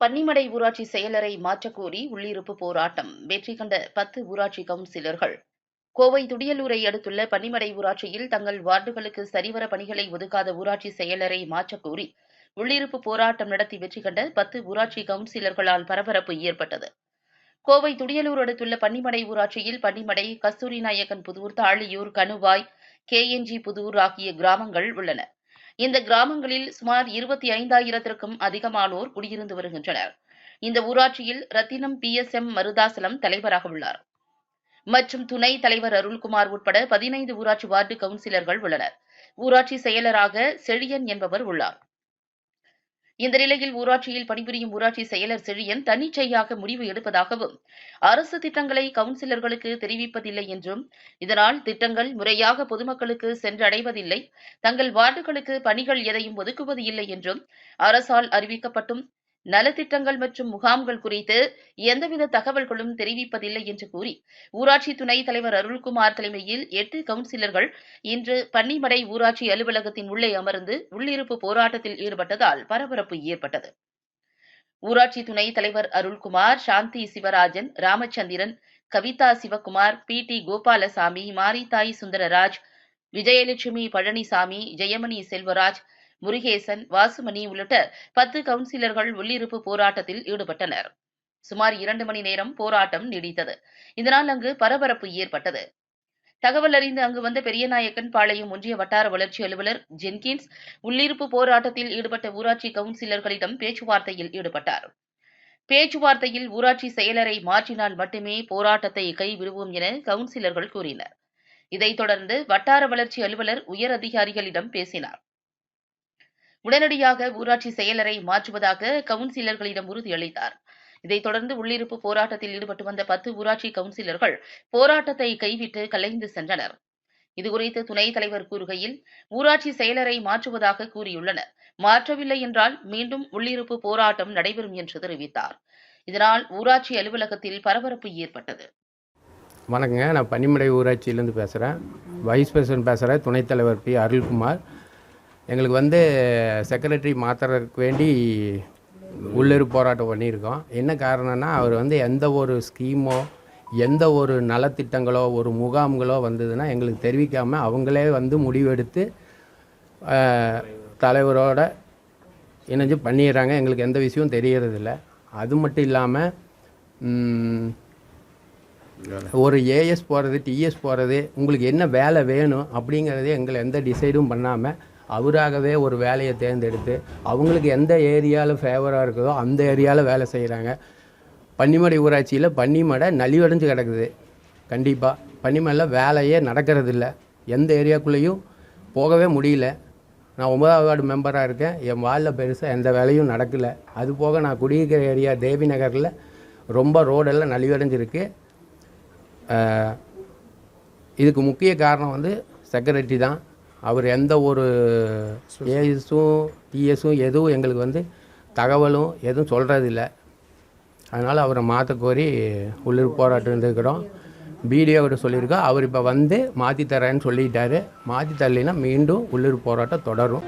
பன்னிமடை ஊராட்சி செயலரை மாற்றக்கோரி உள்ளிருப்பு போராட்டம். வெற்றி கண்ட பத்து ஊராட்சி கவுன்சிலர்கள். கோவை துடியலூரை அடுத்துள்ள பன்னிமடை ஊராட்சியில் தங்கள் வார்டுகளுக்கு சரிவர பணிகளை ஒதுக்காத ஊராட்சி செயலரை மாற்றக்கோரி உள்ளிருப்பு போராட்டம் நடத்தி வெற்றி கண்ட பத்து ஊராட்சி கவுன்சிலர்களால் பரபரப்பு ஏற்பட்டது. கோவை துடியலூர் அடுத்துள்ள பன்னிமடை ஊராட்சியில் பன்னிமடை கஸ்தூரி நாயக்கன் புதூர் தாழியூர் கணுவாய் கேஎன்ஜி புதூர் ஆகிய கிராமங்கள் உள்ளன. இந்த கிராமங்களில் சுமார் இருபத்தி ஐந்தாயிரத்திற்கும் அதிகமானோர் குடியிருந்து வருகின்றனர். இந்த ஊராட்சியில் Rathinam P S M Maruthachalam தலைவராக உள்ளார். மற்றும் துணை தலைவர் அருள்குமார் உட்பட பதினைந்து ஊராட்சி வார்டு கவுன்சிலர்கள் உள்ளனர். ஊராட்சி செயலராக செழியன் என்பவர் உள்ளார். இந்த நிலையில் ஊராட்சியில் பணிபுரியும் ஊராட்சி செயலர் செழியன் தன்னிச்சையாக முடிவு எடுப்பதாகவும் அரசு திட்டங்களை கவுன்சிலர்களுக்கு தெரிவிப்பதில்லை என்றும் இதனால் திட்டங்கள் முறையாக பொதுமக்களுக்கு சென்றடைவதில்லை தங்கள் வார்டுகளுக்கு பணிகள் எதையும் ஒதுக்குவது இல்லை என்றும் அரசால் அறிவிக்கப்பட்டும். நலத்திட்டங்கள் மற்றும் முகாம்கள் குறித்து எந்தவித தகவல்களும் தெரிவிப்பதில்லை என்று கூறி ஊராட்சி துணைத் தலைவர் அருள்குமார் தலைமையில் எட்டு கவுன்சிலர்கள் இன்று பன்னிமடை ஊராட்சி அலுவலகத்தின் உள்ளே அமர்ந்து உள்ளிருப்பு போராட்டத்தில் ஈடுபட்டதால் பரபரப்பு ஏற்பட்டது. ஊராட்சி துணைத் தலைவர் அருள்குமார் சாந்தி சிவராஜன் ராமச்சந்திரன் கவிதா சிவகுமார் பி டி கோபாலசாமி மாரித்தாய் சுந்தரராஜ் விஜயலட்சுமி பழனிசாமி ஜெயமணி செல்வராஜ் முருகேசன் வாசுமணி உள்ளிட்ட பத்து கவுன்சிலர்கள் உள்ளிருப்பு போராட்டத்தில் ஈடுபட்டனர். சுமார் இரண்டு மணி நேரம் போராட்டம் நீடித்தது. இதனால் அங்கு பரபரப்பு ஏற்பட்டது. தகவல் அறிந்து அங்கு வந்த பெரியநாயக்கன் பாளையம் ஒன்றிய வட்டார வளர்ச்சி அலுவலர் ஜென்கின்ஸ் உள்ளிருப்பு போராட்டத்தில் ஈடுபட்ட ஊராட்சி கவுன்சிலர்களிடம் பேச்சுவார்த்தையில் ஈடுபட்டார். பேச்சுவார்த்தையில் ஊராட்சி செயலரை மாற்றினால் மட்டுமே போராட்டத்தை கைவிடுவோம் என கவுன்சிலர்கள் கூறினர். இதைத் தொடர்ந்து வட்டார வளர்ச்சி அலுவலர் உயர் அதிகாரிகளிடம் பேசினார். உடனடியாக ஊராட்சி செயலரை மாற்றுவதாக கவுன்சிலர்களிடம் உறுதியளித்தார். இதைத் தொடர்ந்து உள்ளிருப்பு போராட்டத்தில் ஈடுபட்டு வந்த பத்து ஊராட்சி கவுன்சிலர்கள் போராட்டத்தை கைவிட்டு கலைந்து சென்றனர். இதுகுறித்து துணைத் தலைவர் கூறுகையில் ஊராட்சி செயலரை மாற்றுவதாக கூறியுள்ளனர். மாற்றவில்லை என்றால் மீண்டும் உள்ளிருப்பு போராட்டம் நடைபெறும் என்று தெரிவித்தார். இதனால் ஊராட்சி அலுவலகத்தில் பரபரப்பு ஏற்பட்டது. வணக்கங்க. நான் பன்னிமடை ஊராட்சியிலேருந்து பேசுகிறேன் வைஸ் பிரசிடென்ட் பேசுகிறேன் துணைத் தலைவர் பி. அருள்குமார். எங்களுக்கு வந்து செக்ரட்டரி மாற்றுறதுக்கு வேண்டி உள்ளிரு போராட்டம் பண்ணியிருக்கோம். என்ன காரணம்னா அவர் வந்து எந்த ஒரு ஸ்கீமோ எந்த ஒரு நலத்திட்டங்களோ ஒரு முகாம்களோ வந்ததுன்னா எங்களுக்கு தெரிவிக்காமல் அவங்களே வந்து முடிவெடுத்து தலைவரோட இணைஞ்சு பண்ணிடுறாங்க. எங்களுக்கு எந்த விஷயம் தெரியறதில்ல. அது மட்டும் இல்லாமல் ஒரு ஏஎஸ் போகிறது டிஎஸ் போகிறது உங்களுக்கு என்ன வேலை வேணும் அப்படிங்கிறது எங்களை எந்த டிசைடும் பண்ணாமல் அவராகவே ஒரு வேலையை தேர்ந்தெடுத்து அவங்களுக்கு எந்த ஏரியாவில் ஃபேவராக இருக்குதோ அந்த ஏரியாவில் வேலை செய்கிறாங்க பன்னிமடை ஊராட்சியில் பன்னிமடை நலிவடைஞ்சு கிடக்குது. கண்டிப்பாக பன்னிமலையில் வேலையே நடக்கிறதில்ல. எந்த ஏரியாக்குள்ளேயும் போகவே முடியல. நான் ஒன்பதாவது வார்டு மெம்பராக இருக்கேன். என் வாலில் பெருசாக எந்த வேலையும் நடக்கலை. அது போக நான் குடியிருக்கிற ஏரியா தேவி நகரில் ரொம்ப ரோடெல்லாம் நலிவடைஞ்சிருக்கு. இதுக்கு முக்கிய காரணம் வந்து செக்ரட்டரி தான். அவர் எந்த ஒரு ஏஎஸும் பிஎஸும் எதுவும் எங்களுக்கு வந்து தகவலும் எதுவும் சொல்கிறதில்ல அதனால் அவரை மாற்ற கோரி உள்ளூர் போராட்டம் இருந்துருக்கிறோம். பிடிஓ சொல்லியிருக்கோம் அவர் இப்போ வந்து மாற்றி தரேன்னு சொல்லிட்டாரு. மாற்றி தரலைன்னா மீண்டும் உள்ளூர் போராட்டம் தொடரும்.